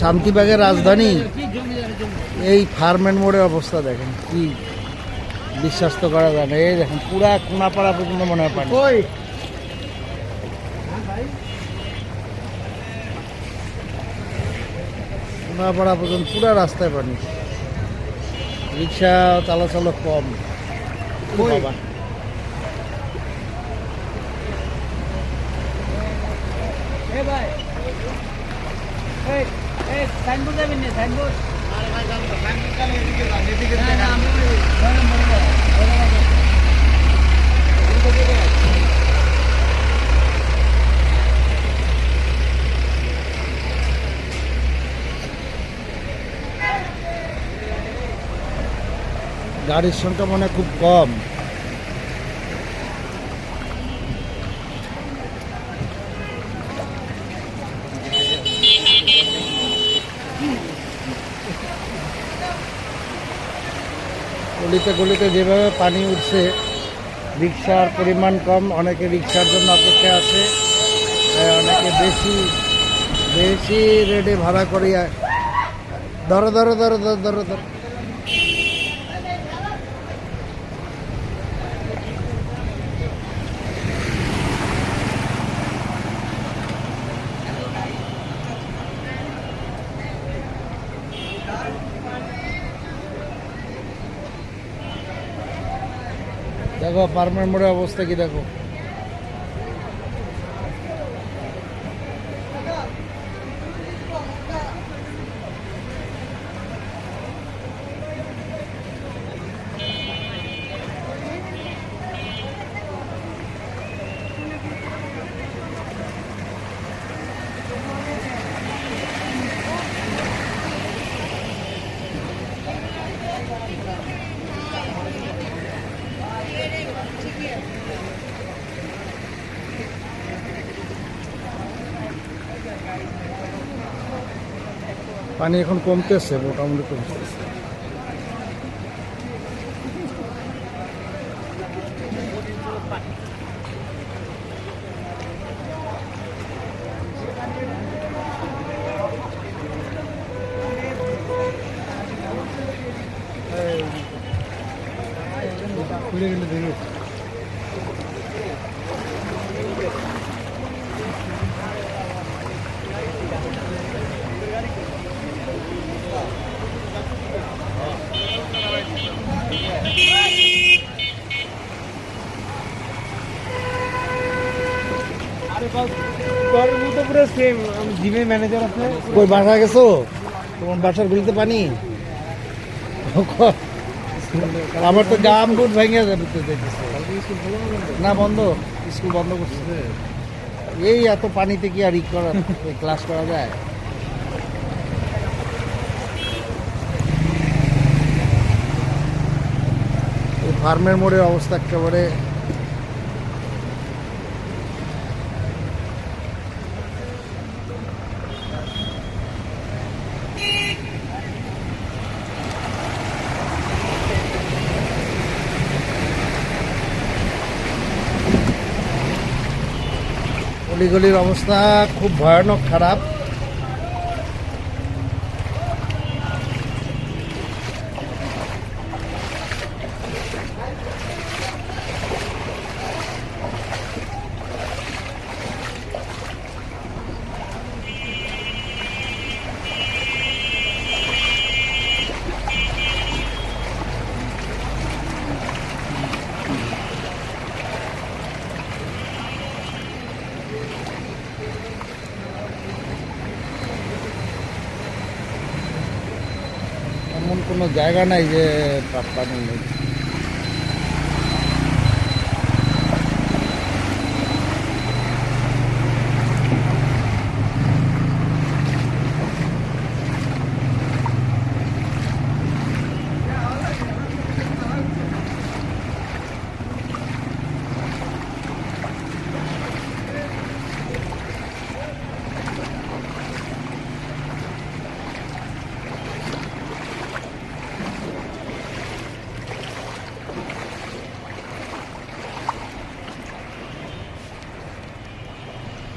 শান্তিবাগের রাজধানী এই ফার্মেন মোড়ের অবস্থা দেখেন কি বিশ্বাস তো করা যায় না। এই দেখেন পুরা কোনাপাড়া পর্যন্ত মনে হয় পানি। কোনাপাড়া পর্যন্ত পুরা রাস্তায় পানি। রিক্সা চলাচল কম। বাবা। গাড়ির সংখ্যা মনে খুব কম। গলিতে গলিতে যেভাবে পানি উঠছে, রিক্সার পরিমাণ কম, অনেকে রিক্সার জন্য অপেক্ষা আছে। অনেকে বেশি বেশি রেটে ভাড়া করিয়া ধরো ধরো ধরো ধরো ধরো ধরো। দেখো পারমানেন্ট মোড়ের অবস্থা কি দেখো? পানি এখন কমতেছে মোটামুটি কমতেছে খুলে গেলে দেখে পুরো সেম জিমে ম্যানেজার আছে। কই বাসা গেছো? তোমার বাসার গুলিতে পানি? আমার তো গাম গুট ভেঙে যাবে না বন্ধ। স্কুল বন্ধ করছে এই এত পানিতে কি আর ই করা ক্লাস করা যায়? এই ফার্মের মোড়ের অবস্থা একেবারে অলিগলির অবস্থা খুব ভয়ানক খারাপ। এমন কোনো জায়গা নাই যে পানি নেই।